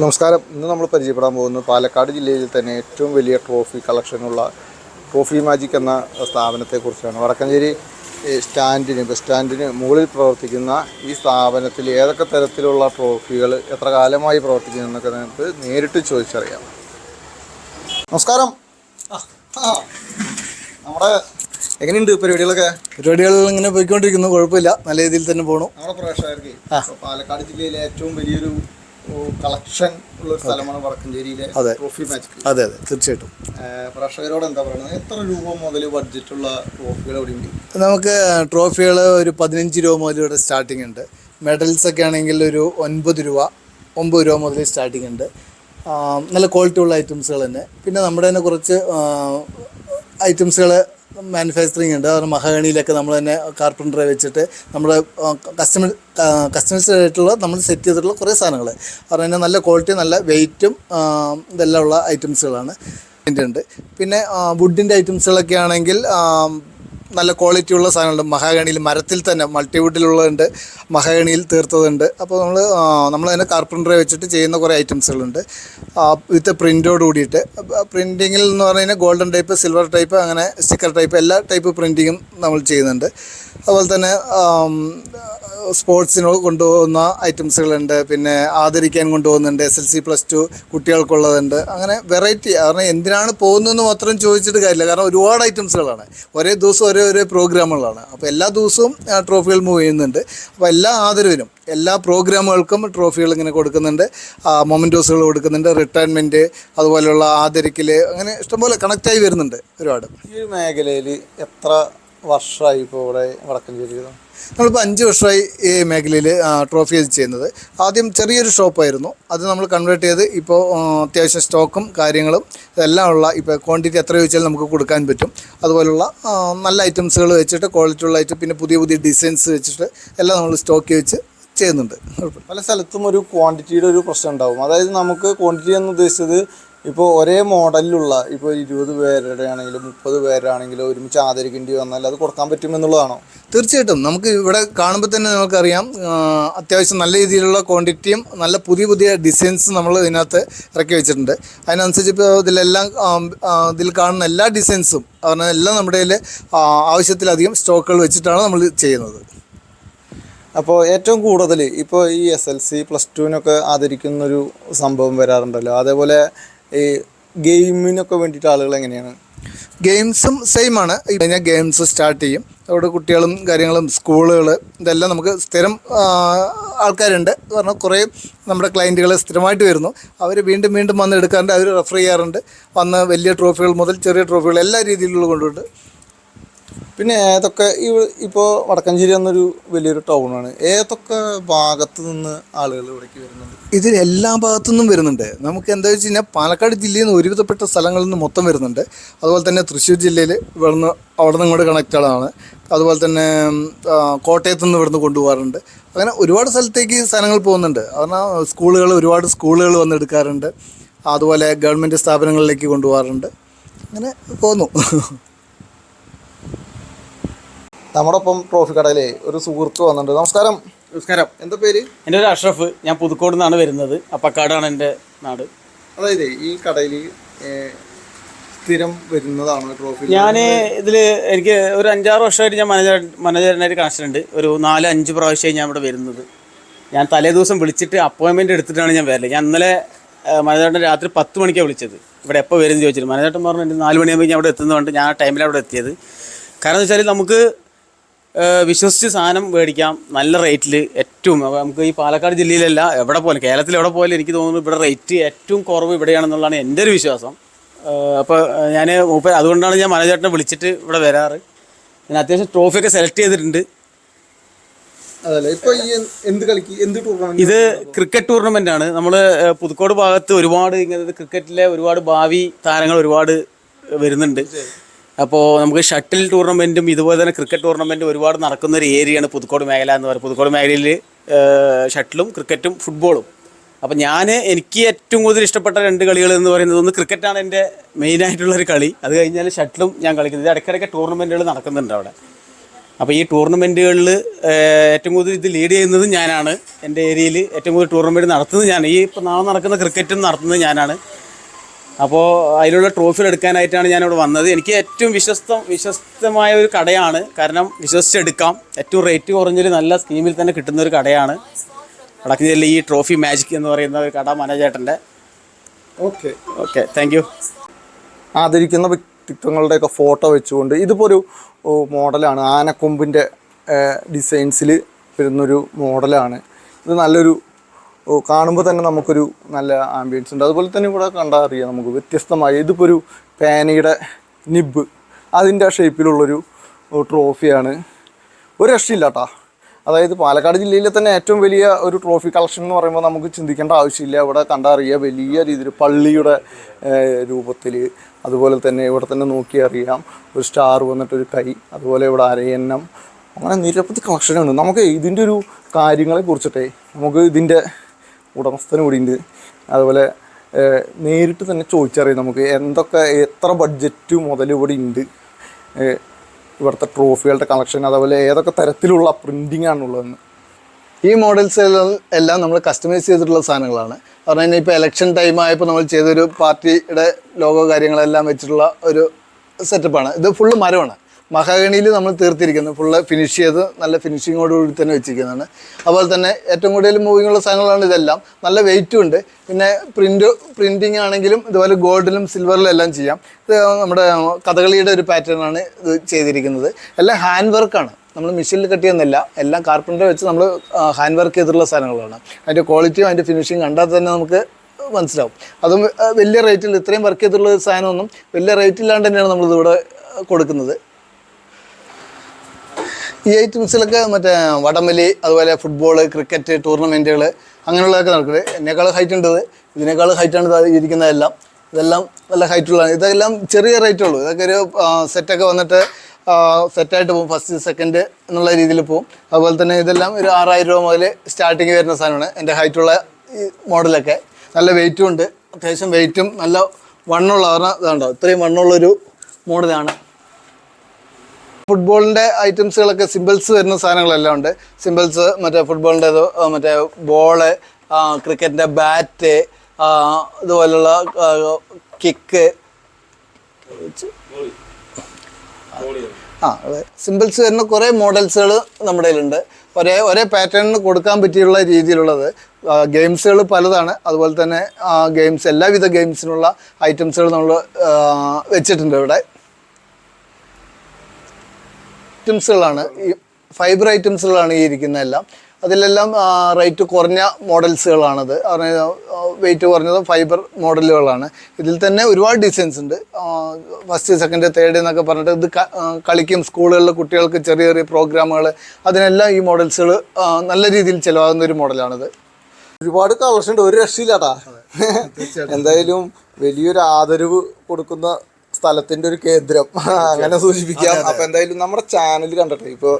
നമസ്കാരം. ഇന്ന് നമ്മൾ പരിചയപ്പെടാൻ പോകുന്നത് പാലക്കാട് ജില്ലയിൽ തന്നെ ഏറ്റവും വലിയ ട്രോഫി കളക്ഷനുള്ള ട്രോഫി മാജിക് എന്ന സ്ഥാപനത്തെക്കുറിച്ചാണ്. വടക്കഞ്ചേരി സ്റ്റാൻഡിന് ബസ് സ്റ്റാൻഡിന് മുകളിൽ പ്രവർത്തിക്കുന്ന ഈ സ്ഥാപനത്തിൽ ഏതൊക്കെ തരത്തിലുള്ള ട്രോഫികൾ എത്ര കാലമായി പ്രവർത്തിക്കുന്നു എന്നൊക്കെ നമുക്ക് നേരിട്ട് ചോദിച്ചറിയാം. നമസ്കാരം. നമ്മുടെ എങ്ങനെയുണ്ട് പരിപാടികളൊക്കെ? പരിപാടികൾ ഇങ്ങനെ പോയിക്കൊണ്ടിരിക്കുന്നു. കുഴപ്പമില്ല. നല്ല രീതിയിൽ തന്നെ പോണു. നമ്മുടെ പ്രേക്ഷകർക്ക് പാലക്കാട് ജില്ലയിലെ ഏറ്റവും വലിയൊരു കളക്ഷൻ ഉള്ള ഒരു സ്ഥലമാണ് വടക്കഞ്ചേരിയിലെ ട്രോഫി മാജിക് അതെ അതെ. തീർച്ചയായിട്ടും. പ്രേക്ഷകരോട് എന്താ പറയുന്നത് എത്ര രൂപ മുതൽ ബഡ്ജറ്റുള്ള ട്രോഫികൾ ഇവിടെ ഉണ്ട്? നമുക്ക് ട്രോഫികൾ ഒരു പതിനഞ്ച് രൂപ മുതൽ ഇവിടെ സ്റ്റാർട്ടിംഗ് ഉണ്ട്. മെഡൽസ് ഒക്കെ ആണെങ്കിൽ ഒരു ഒൻപത് രൂപ ഒമ്പത് രൂപ മുതൽ സ്റ്റാർട്ടിംഗ് ഉണ്ട്. നല്ല ക്വാളിറ്റി ഉള്ള ഐറ്റംസുകൾ തന്നെ. പിന്നെ നമ്മുടെ തന്നെ കുറച്ച് ഐറ്റംസുകൾ മാനുഫാക്ചറിങ് ഉണ്ട്. അതുപോലെ മഹാഗണിയിലൊക്കെ നമ്മൾ തന്നെ കാർപ്പന്ററെ വെച്ചിട്ട് നമ്മൾ കസ്റ്റമർ കസ്റ്റമൈസ്ഡ് ആയിട്ടുള്ള നമ്മൾ സെറ്റ് ചെയ്തിട്ടുള്ള കുറേ സാധനങ്ങൾ അതുപോലെ തന്നെ നല്ല ക്വാളിറ്റി നല്ല വെയിറ്റും ഇതെല്ലാം ഉള്ള ഐറ്റംസുകളാണ് ഉണ്ട്. പിന്നെ വുഡിന്റെ ഐറ്റംസുകളൊക്കെ ആണെങ്കിൽ നല്ല ക്വാളിറ്റി ഉള്ള സാധനങ്ങളുണ്ട് മഹാഗണിയിൽ മരത്തിൽ തന്നെ മൾട്ടിവുഡിലുള്ളതുണ്ട് മഹാഗണിയിൽ തീർത്തതുണ്ട്. അപ്പോൾ നമ്മൾ നമ്മൾ തന്നെ കാർപ്പന്ററെ വെച്ചിട്ട് ചെയ്യുന്ന കുറേ ഐറ്റംസുകളുണ്ട് വിത്ത് പ്രിന്റോട് കൂടിയിട്ട്. പ്രിന്റിങ്ങിൽ എന്ന് പറഞ്ഞു ഗോൾഡൻ ടൈപ്പ് സിൽവർ ടൈപ്പ് അങ്ങനെ സ്റ്റിക്കർ ടൈപ്പ് എല്ലാ ടൈപ്പ് പ്രിന്റിങ്ങും നമ്മൾ ചെയ്യുന്നുണ്ട്. അതുപോലെ തന്നെ സ്പോർട്സിന് കൊണ്ടുപോകുന്ന ഐറ്റംസുകളുണ്ട് പിന്നെ ആദരിക്കാൻ കൊണ്ടുപോകുന്നുണ്ട്. S L C plus two കുട്ടികൾക്കുള്ളതുണ്ട്. അങ്ങനെ വെറൈറ്റി കാരണം എന്തിനാണ് പോകുന്നതെന്ന് മാത്രം ചോദിച്ചിട്ട് കാര്യമില്ല. കാരണം ഒരുപാട് ഐറ്റംസുകളാണ് ഒരേ ദിവസം ഒരേ പ്രോഗ്രാമുകളാണ്. അപ്പോൾ എല്ലാ ദിവസവും ട്രോഫികൾ മൂവ് ചെയ്യുന്നുണ്ട്. അപ്പോൾ എല്ലാ ആദരവിനും എല്ലാ പ്രോഗ്രാമുകൾക്കും ട്രോഫികൾ ഇങ്ങനെ കൊടുക്കുന്നുണ്ട്. മൊമെന്റോസുകൾ കൊടുക്കുന്നുണ്ട്. റിട്ടയർമെന്റ് അതുപോലെയുള്ള ആദരിക്കൽ അങ്ങനെ ഇഷ്ടംപോലെ കണക്റ്റായി വരുന്നുണ്ട് ഒരുപാട്. ഈ മേഖലയിൽ എത്ര വർഷമായി ഇപ്പോൾ ഇവിടെ വടക്കഞ്ചേരി നമ്മളിപ്പോൾ അഞ്ച് വർഷമായി ഈ മേഖലയിൽ ട്രോഫി ചെയ്യുന്നത്. ആദ്യം ചെറിയൊരു ഷോപ്പായിരുന്നു അത് നമ്മൾ കൺവേർട്ട് ചെയ്ത് ഇപ്പോൾ അത്യാവശ്യം സ്റ്റോക്കും കാര്യങ്ങളും ഇതെല്ലാം ഉള്ള ഇപ്പോൾ ക്വാണ്ടിറ്റി എത്ര ചോദിച്ചാലും നമുക്ക് കൊടുക്കാൻ പറ്റും. അതുപോലുള്ള നല്ല ഐറ്റംസുകൾ വെച്ചിട്ട് ക്വാളിറ്റി ഉള്ള ഐറ്റം പിന്നെ പുതിയ പുതിയ ഡിസൈൻസ് വെച്ചിട്ട് എല്ലാം നമ്മൾ സ്റ്റോക്ക് വെച്ച് ചെയ്യുന്നുണ്ട്. പല സ്ഥലത്തും ഒരു ക്വാണ്ടിറ്റിയുടെ ഒരു പ്രശ്നം ഉണ്ടാവും. അതായത് നമുക്ക് ക്വാണ്ടിറ്റി എന്ന് ഉദ്ദേശിച്ചത് ഇപ്പോൾ ഒരേ മോഡലിലുള്ള ഇപ്പോൾ ഇരുപത് പേരുടെ ആണെങ്കിലും മുപ്പത് പേരാണെങ്കിലും ഒരുമിച്ച് ആദരിക്കേണ്ടി വന്നാൽ അത് കൊടുക്കാൻ പറ്റുമെന്നുള്ളതാണോ തീർച്ചയായിട്ടും. നമുക്ക് ഇവിടെ കാണുമ്പോൾ തന്നെ നമുക്കറിയാം അത്യാവശ്യം നല്ല രീതിയിലുള്ള ക്വാണ്ടിറ്റിയും നല്ല പുതിയ പുതിയ ഡിസൈൻസ് നമ്മൾ ഇതിനകത്ത് ഇറക്കി വെച്ചിട്ടുണ്ട്. അതിനനുസരിച്ച് ഇപ്പോൾ ഇതിലെല്ലാം ഇതിൽ കാണുന്ന എല്ലാ ഡിസൈൻസും പറഞ്ഞാൽ എല്ലാം നമ്മുടെ കയ്യിൽ ആവശ്യത്തിലധികം സ്റ്റോക്കുകൾ വെച്ചിട്ടാണ് നമ്മൾ ചെയ്യുന്നത്. അപ്പോൾ ഏറ്റവും കൂടുതൽ ഇപ്പോൾ ഈ എസ് എൽ സി പ്ലസ് ടുവിനൊക്കെ ആദരിക്കുന്നൊരു സംഭവം വരാറുണ്ടല്ലോ. അതേപോലെ ഈ ഗെയിമിനൊക്കെ വേണ്ടിയിട്ട് ആളുകൾ എങ്ങനെയാണ്? ഗെയിംസും സെയിം ആണ് കഴിഞ്ഞാൽ ഗെയിംസ് സ്റ്റാർട്ട് ചെയ്യും. അവിടെ കുട്ടികളും കാര്യങ്ങളും സ്കൂളുകൾ ഇതെല്ലാം നമുക്ക് സ്ഥിരം ആൾക്കാരുണ്ട്. പറഞ്ഞാൽ കുറേ നമ്മുടെ ക്ലയന്റുകൾ സ്ഥിരമായിട്ട് വരുന്നു. അവർ വീണ്ടും വീണ്ടും വന്ന് എടുക്കാറുണ്ട്. അവർ റെഫർ ചെയ്യാറുണ്ട്. വന്ന് വലിയ ട്രോഫികൾ മുതൽ ചെറിയ ട്രോഫികൾ എല്ലാ രീതിയിലുള്ള കൊണ്ടുണ്ട് പിന്നെ ഏതൊക്കെ ഈ ഇപ്പോൾ വടക്കഞ്ചേരി എന്നൊരു വലിയൊരു ടൗണാണ്. ഏതൊക്കെ ഭാഗത്തു നിന്ന് ആളുകൾ ഇവിടേക്ക് വരുന്നുണ്ട്? ഇതിൽ എല്ലാ ഭാഗത്തുനിന്നും വരുന്നുണ്ട്. നമുക്ക് എന്താ വെച്ച് കഴിഞ്ഞാൽ പാലക്കാട് ജില്ലയിൽ നിന്ന് ഒരുവിധപ്പെട്ട സ്ഥലങ്ങളിൽ നിന്ന് മൊത്തം വരുന്നുണ്ട്. അതുപോലെ തന്നെ തൃശ്ശൂർ ജില്ലയിൽ ഇവിടുന്ന് അവിടെ നിന്ന് ഇങ്ങോട്ട് കണക്റ്റഡാണ് അതുപോലെ തന്നെ കോട്ടയത്തു കോട്ടയത്ത് നിന്ന് ഇവിടുന്ന് കൊണ്ടുപോകാറുണ്ട്. അങ്ങനെ ഒരുപാട് സ്ഥലത്തേക്ക് സാധനങ്ങൾ പോകുന്നുണ്ട്. കാരണം സ്കൂളുകൾ ഒരുപാട് സ്കൂളുകൾ വന്നെടുക്കാറുണ്ട് അതുപോലെ ഗവൺമെന്റ് സ്ഥാപനങ്ങളിലേക്ക് കൊണ്ടുപോകാറുണ്ട്. അങ്ങനെ പോകുന്നു. നമ്മുടെ ഒപ്പം ട്രോഫി കടയിലെ ഒരു സുഹൃത്ത് വന്നിട്ടുണ്ട്. നമസ്കാരം. നമസ്കാരം. എന്താ പേര്? എന്റെ പേര് അഷ്റഫ്. ഞാൻ പുതുക്കോട് നിന്നാണ് വരുന്നത്. അപ്പക്കാടാണ് എന്റെ നാട്. അതായത് ഈ കടയിൽ സ്ഥിരം വരുന്നതാണ് ട്രോഫി ഞാൻ ഇതിൽ എനിക്ക് ഒരു അഞ്ചാറ് വർഷമായിട്ട് ഞാൻ മാനേജർ മാനേജറിനായിട്ട് കണക്ഷൻ ഉണ്ട് ഒരു നാല് അഞ്ച് പ്രാവശ്യമായി ഞാൻ ഇവിടെ വരുന്നത്. ഞാൻ തലേ ദിവസം വിളിച്ചിട്ട് അപ്പോയിൻമെന്റ് എടുത്തിട്ടാണ് ഞാൻ വരൽ. ഞാൻ ഇന്നലെ മാനേജറിന്റെ രാത്രി പത്ത് മണിക്കാണ് വിളിച്ചത്. ഇവിടെ എപ്പോൾ വരും ചോദിച്ചിട്ട്. മാനേജേട്ടൻ പറഞ്ഞു നാല് മണിയാകുമ്പോൾ ഞാൻ അവിടെ എത്തുന്നതുകൊണ്ട് ഞാൻ ആ ടൈമിൽ അവിടെ എത്തിയത്. കാരണം എന്ന് വെച്ചാൽ നമുക്ക് വിശ്വസിച്ച് സാധനം മേടിക്കാം. നല്ല റേറ്റിൽ ഏറ്റവും നമുക്ക് ഈ പാലക്കാട് ജില്ലയിലല്ല എവിടെ പോലും കേരളത്തിൽ എവിടെ പോലും എനിക്ക് തോന്നുന്നു ഇവിടെ റേറ്റ് ഏറ്റവും കുറവ് ഇവിടെയാണെന്നുള്ളതാണ് എന്റെ ഒരു വിശ്വാസം അപ്പോൾ ഞാൻ മൂപ്പ അതുകൊണ്ടാണ് ഞാൻ മനോജേട്ടനെ വിളിച്ചിട്ട് ഇവിടെ വരാറ്. ഞാൻ അത്യാവശ്യം ട്രോഫിയൊക്കെ സെലക്ട് ചെയ്തിട്ടുണ്ട്. ടൂർണമെന്റ് ഇത് ക്രിക്കറ്റ് ടൂർണമെന്റ് ആണ്. നമ്മൾ പുതുക്കോട് ഭാഗത്ത് ഒരുപാട് ഇങ്ങനെ ക്രിക്കറ്റിലെ ഒരുപാട് ഭാവി താരങ്ങൾ ഒരുപാട് വരുന്നുണ്ട്. അപ്പോൾ നമുക്ക് ഷട്ടിൽ ടൂർണമെന്റും ഇതുപോലെ തന്നെ ക്രിക്കറ്റ് ടൂർണമെന്റും ഒരുപാട് നടക്കുന്ന ഒരു ഏരിയയാണ് പുതുക്കോട് മേഖല എന്ന് പറയുന്നത്. പുതുക്കോട് മേഖലയിൽ ഷട്ടിലും ക്രിക്കറ്റും ഫുട്ബോളും. അപ്പോൾ ഞാൻ എനിക്ക് ഏറ്റവും കൂടുതൽ ഇഷ്ടപ്പെട്ട രണ്ട് കളികൾ എന്ന് പറയുന്നത് ഒന്ന് ക്രിക്കറ്റാണ് എന്റെ മെയിനായിട്ടുള്ളൊരു കളി. അത് കഴിഞ്ഞാൽ ഷട്ടിലും ഞാൻ കളിക്കുന്നത്. ഇടയ്ക്കിടയ്ക്ക് ടൂർണമെന്റുകൾ നടക്കുന്നുണ്ട് അവിടെ. അപ്പോൾ ഈ ടൂർണമെന്റുകളിൽ ഏറ്റവും കൂടുതൽ ഇത് ലീഡ് ചെയ്യുന്നത് ഞാനാണ്. എന്റെ ഏരിയയിൽ ഏറ്റവും കൂടുതൽ ടൂർണമെന്റ് നടത്തുന്നത് ഞാൻ ഈ ഇപ്പോൾ നാളെ നടക്കുന്ന ക്രിക്കറ്റും നടത്തുന്നത് ഞാനാണ്. അപ്പോൾ അതിലുള്ള ട്രോഫികൾ എടുക്കാനായിട്ടാണ് ഞാനിവിടെ വന്നത്. എനിക്ക് ഏറ്റവും വിശ്വസ്തം വിശ്വസ്തമായ ഒരു കടയാണ്. കാരണം വിശ്വസിച്ചെടുക്കാം. ഏറ്റവും റേറ്റ് കുറഞ്ഞൊരു നല്ല സ്കീമിൽ തന്നെ കിട്ടുന്ന ഒരു കടയാണ്. വടക്കുന്നില്ല ഈ ട്രോഫി മാജിക് എന്ന് പറയുന്ന ഒരു കട മനോജേട്ടന്റെ. ഓക്കെ ഓക്കെ താങ്ക് യു ആദരിക്കുന്ന വ്യക്തിത്വങ്ങളുടെയൊക്കെ ഫോട്ടോ വെച്ചുകൊണ്ട് ഇതിപ്പോൾ ഒരു മോഡലാണ്. ആനക്കൊമ്പിന്റെ ഡിസൈൻസിൽ വരുന്നൊരു മോഡലാണ്. ഇത് നല്ലൊരു കാണുമ്പോൾ തന്നെ നമുക്കൊരു നല്ല ആംബിയൻസ് ഉണ്ട്. അതുപോലെ തന്നെ ഇവിടെ കണ്ടാൽ അറിയാം നമുക്ക് വ്യത്യസ്തമായ ഇതിപ്പോൾ ഒരു പാനയുടെ നിബ് അതിന്റെ ആ ഷേപ്പിലുള്ളൊരു ട്രോഫിയാണ് ഒരു രക്ഷയില്ല കേട്ടോ അതായത് പാലക്കാട് ജില്ലയിലെ തന്നെ ഏറ്റവും വലിയ ഒരു ട്രോഫി കളക്ഷൻ എന്ന് പറയുമ്പോൾ നമുക്ക് ചിന്തിക്കേണ്ട ആവശ്യമില്ല. ഇവിടെ കണ്ടറിയാം വലിയ രീതിയിൽ പള്ളിയുടെ രൂപത്തിൽ അതുപോലെ തന്നെ ഇവിടെ തന്നെ നോക്കി അറിയാം. ഒരു സ്റ്റാർ വന്നിട്ടൊരു കൈ അതുപോലെ ഇവിടെ അരയന്നം അങ്ങനെ നിരവധി കളക്ഷനുണ്ട് നമുക്ക് ഇതിന്റെ ഒരു കാര്യങ്ങളെ കുറിച്ചിട്ടേ നമുക്ക് ഇതിന്റെ ഉടമസ്ഥന് കൂടി ഉണ്ട് അതുപോലെ നേരിട്ട് തന്നെ ചോദിച്ചറിയാം നമുക്ക് എന്തൊക്കെ എത്ര ബഡ്ജറ്റ് മുതൽ ഇവിടെ ഉണ്ട് ഇവിടുത്തെ ട്രോഫികളുടെ കളക്ഷൻ അതുപോലെ ഏതൊക്കെ തരത്തിലുള്ള പ്രിന്റിംഗ് ആണുള്ളതെന്ന് ഈ മോഡൽസ് എല്ലാം എല്ലാം നമ്മൾ കസ്റ്റമൈസ് ചെയ്തിട്ടുള്ള സാധനങ്ങളാണ്. കാരണം കഴിഞ്ഞാൽ ഇപ്പോൾ ഇലക്ഷൻ ടൈം ആയപ്പോൾ നമ്മൾ ചെയ്തൊരു പാർട്ടിയുടെ ലോഗോ കാര്യങ്ങളെല്ലാം വെച്ചിട്ടുള്ള ഒരു സെറ്റപ്പാണ് ഇത് ഫുള്ള് മരമാണ്. മഹാഗണിയിൽ നമ്മൾ തീർത്തിരിക്കുന്നത് ഫുള്ള് ഫിനിഷ് ചെയ്ത് നല്ല ഫിനിഷിങ്ങോടുകൂടി തന്നെ വെച്ചിരിക്കുന്നതാണ്. അതുപോലെ തന്നെ ഏറ്റവും കൂടുതൽ മൂവിങ് ഉള്ള സാധനങ്ങളാണ് ഇതെല്ലാം. നല്ല വെയിറ്റും ഉണ്ട്. പിന്നെ പ്രിന്റ് പ്രിന്റിങ് ആണെങ്കിലും ഇതുപോലെ ഗോൾഡിലും സിൽവറിലും എല്ലാം ചെയ്യാം. ഇത് നമ്മുടെ കഥകളിയുടെ ഒരു പാറ്റേൺ ആണ് ഇത് ചെയ്തിരിക്കുന്നത്. എല്ലാം ഹാൻഡ് വർക്കാണ് നമ്മൾ മെഷീനിൽ കെട്ടിയെന്നല്ല എല്ലാം കാർപ്പന്റർ വെച്ച് നമ്മൾ ഹാൻഡ് വർക്ക് ചെയ്തിട്ടുള്ള സാധനങ്ങളാണ്. അതിന്റെ ക്വാളിറ്റിയും അതിന്റെ ഫിനിഷിങ് കണ്ടാൽ തന്നെ നമുക്ക് മനസ്സിലാവും. അതും വലിയ റേറ്റിൽ ഇത്രയും വർക്ക് ചെയ്തിട്ടുള്ള സാധനമൊന്നും വലിയ റേറ്റില്ലാണ്ട് തന്നെയാണ് നമ്മളിതിവിടെ കൊടുക്കുന്നത്. ഈ ഐറ്റംസിലൊക്കെ മറ്റേ വടംവലി അതുപോലെ ഫുട്ബോൾ ക്രിക്കറ്റ് ടൂർണമെന്റുകൾ അങ്ങനെയുള്ളതൊക്കെ നടക്കുന്നത് എന്നേക്കാൾ ഹൈറ്റ് ഉണ്ട് ഇത്. ഇതിനേക്കാൾ ഹൈറ്റാണ് ഇരിക്കുന്നതെല്ലാം ഇതെല്ലാം നല്ല ഹൈറ്റുള്ളതാണ് ഇതെല്ലാം ചെറിയ റേറ്റ് ഉള്ളൂ. ഇതൊക്കെ ഒരു സെറ്റൊക്കെ വന്നിട്ട് സെറ്റായിട്ട് പോകും. ഫസ്റ്റ് സെക്കൻഡ് എന്നുള്ള രീതിയിൽ പോകും. അതുപോലെ തന്നെ ഇതെല്ലാം ഒരു ആറായിരം രൂപ മുതൽ സ്റ്റാർട്ടിങ് വരുന്ന സാധനമാണ്. എന്റെ ഹൈറ്റുള്ള ഈ മോഡലൊക്കെ നല്ല വെയിറ്റും ഉണ്ട്. അത്യാവശ്യം വെയിറ്റും നല്ല വണ്ണമുള്ള പറഞ്ഞാൽ ഇതുണ്ടാവും ഇത്രയും വണ്ണമുള്ളൊരു മോഡലാണ് ഫുട്ബോളിന്റെ ഐറ്റംസുകളൊക്കെ സിമ്പിൾസ് വരുന്ന സാധനങ്ങളെല്ലാം ഉണ്ട്. സിമ്പിൾസ് മറ്റേ ഫുട്ബോളിന്റെ മറ്റേ ബോൾ ക്രിക്കറ്റിന്റെ ബാറ്റ് ഇതുപോലുള്ള കിക്ക് ആ സിമ്പിൾസ് വരുന്ന കുറേ മോഡൽസുകൾ നമ്മുടെ കയ്യിലുണ്ട്. ഒരേ ഒരേ പാറ്റേണിന് കൊടുക്കാൻ പറ്റിയുള്ള രീതിയിലുള്ളത്. ഗെയിംസുകൾ പലതാണ്. അതുപോലെ തന്നെ ഗെയിംസ് എല്ലാവിധ ഗെയിംസിനുള്ള ഐറ്റംസുകൾ നമ്മൾ വെച്ചിട്ടുണ്ട് ഇവിടെ. ഐറ്റംസുകളാണ്. ഈ ഫൈബർ ഐറ്റംസുകളാണ് ഈ ഇരിക്കുന്നതെല്ലാം അതിലെല്ലാം റേറ്റ് കുറഞ്ഞ മോഡൽസുകളാണത്. വെയിറ്റ് കുറഞ്ഞതും ഫൈബർ മോഡലുകളാണ്. ഇതിൽ തന്നെ ഒരുപാട് ഡിസൈൻസ് ഉണ്ട്. ഫസ്റ്റ് സെക്കൻഡ് തേർഡ് എന്നൊക്കെ പറഞ്ഞിട്ട് ഇത് കളിക്കും സ്കൂളുകളിലെ കുട്ടികൾക്ക് ചെറിയ ചെറിയ പ്രോഗ്രാമുകൾ അതിനെല്ലാം ഈ മോഡൽസുകൾ നല്ല രീതിയിൽ ചിലവാകുന്ന ഒരു മോഡലാണിത് ഒരുപാട് കളക്ഷൻ ഉണ്ട്. ഒരു രക്ഷയില്ലാട്ടാ. എന്തായാലും വലിയൊരു ആദരവ് കൊടുക്കുന്ന സ്ഥലത്തിന്റെ ഒരു കേന്ദ്രം. അങ്ങനെ സൂചിപ്പിക്കാം. അപ്പൊ എന്തായാലും നമ്മുടെ ചാനൽ കണ്ടിട്ടെ ഇപ്പൊ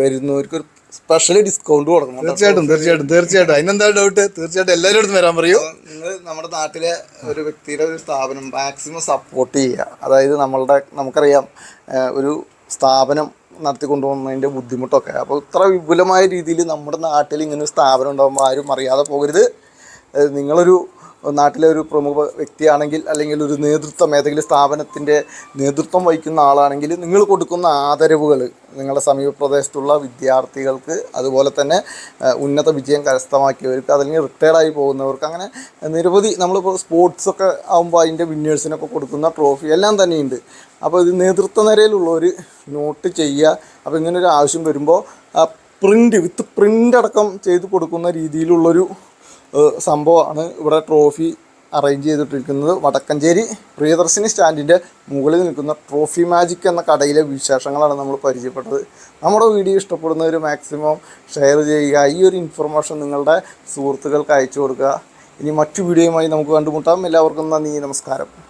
വരുന്നവർക്ക് ഒരു സ്പെഷ്യൽ ഡിസ്കൗണ്ട് കൊടുക്കണം. തീർച്ചയായിട്ടും തീർച്ചയായിട്ടും തീർച്ചയായിട്ടും. അതിനെന്താ ഡൗട്ട് തീർച്ചയായിട്ടും എല്ലാവരും അടുത്ത് വരാൻ പറയൂ. നിങ്ങൾ നമ്മുടെ നാട്ടിലെ ഒരു വ്യക്തിയുടെ ഒരു സ്ഥാപനം മാക്സിമം സപ്പോർട്ട് ചെയ്യുക. അതായത് നമ്മളുടെ നമുക്കറിയാം ഒരു സ്ഥാപനം നടത്തിക്കൊണ്ടുപോകുന്നതിന്റെ ബുദ്ധിമുട്ടൊക്കെ. അപ്പോൾ ഇത്ര വിപുലമായ രീതിയിൽ നമ്മുടെ നാട്ടിൽ ഇങ്ങനെ ഒരു സ്ഥാപനം ഉണ്ടാകുമ്പോൾ ആരും അറിയാതെ പോകരുത്. നിങ്ങളൊരു നാട്ടിലെ ഒരു പ്രമുഖ വ്യക്തിയാണെങ്കിൽ അല്ലെങ്കിൽ ഒരു നേതൃത്വം ഏതെങ്കിലും സ്ഥാപനത്തിന്റെ നേതൃത്വം വഹിക്കുന്ന ആളാണെങ്കിൽ നിങ്ങൾ കൊടുക്കുന്ന ആദരവുകൾ നിങ്ങളുടെ സമീപ പ്രദേശത്തുള്ള വിദ്യാർത്ഥികൾക്ക് അതുപോലെ തന്നെ ഉന്നത വിജയം കരസ്ഥമാക്കിയവർക്ക് അല്ലെങ്കിൽ റിട്ടയർഡായി പോകുന്നവർക്ക് അങ്ങനെ നിരവധി നമ്മളിപ്പോൾ സ്പോർട്സൊക്കെ ആകുമ്പോൾ അതിന്റെ വിന്നേഴ്സിനൊക്കെ കൊടുക്കുന്ന ട്രോഫി എല്ലാം തന്നെയുണ്ട്. അപ്പോൾ ഇത് നേതൃത്വ നിരയിലുള്ളവർ നോട്ട് ചെയ്യുക. അപ്പോൾ ഇങ്ങനൊരു ആവശ്യം വരുമ്പോൾ പ്രിന്റ് വിത്ത് പ്രിന്റ് അടക്കം ചെയ്ത് കൊടുക്കുന്ന രീതിയിലുള്ളൊരു സംഭവമാണ്. ഇവിടെ ട്രോഫി അറേഞ്ച് ചെയ്തിട്ടിരിക്കുന്നത് വടക്കഞ്ചേരി പ്രിയദർശിനി സ്റ്റാൻഡിന്റെ മുകളിൽ നിൽക്കുന്ന ട്രോഫി മാജിക് എന്ന കടയിലെ വിശേഷങ്ങളാണ് നമ്മൾ പരിചയപ്പെട്ടത്. നമ്മുടെ വീഡിയോ ഇഷ്ടപ്പെടുന്നവർ മാക്സിമം ഷെയർ ചെയ്യുക. ഈ ഒരു ഇൻഫർമേഷൻ നിങ്ങളുടെ സുഹൃത്തുക്കൾക്ക് അയച്ചു കൊടുക്കുക. ഇനി മറ്റു വീഡിയോയുമായി നമുക്ക് കണ്ടുമുട്ടാം. എല്ലാവർക്കും നന്ദി. നമസ്കാരം.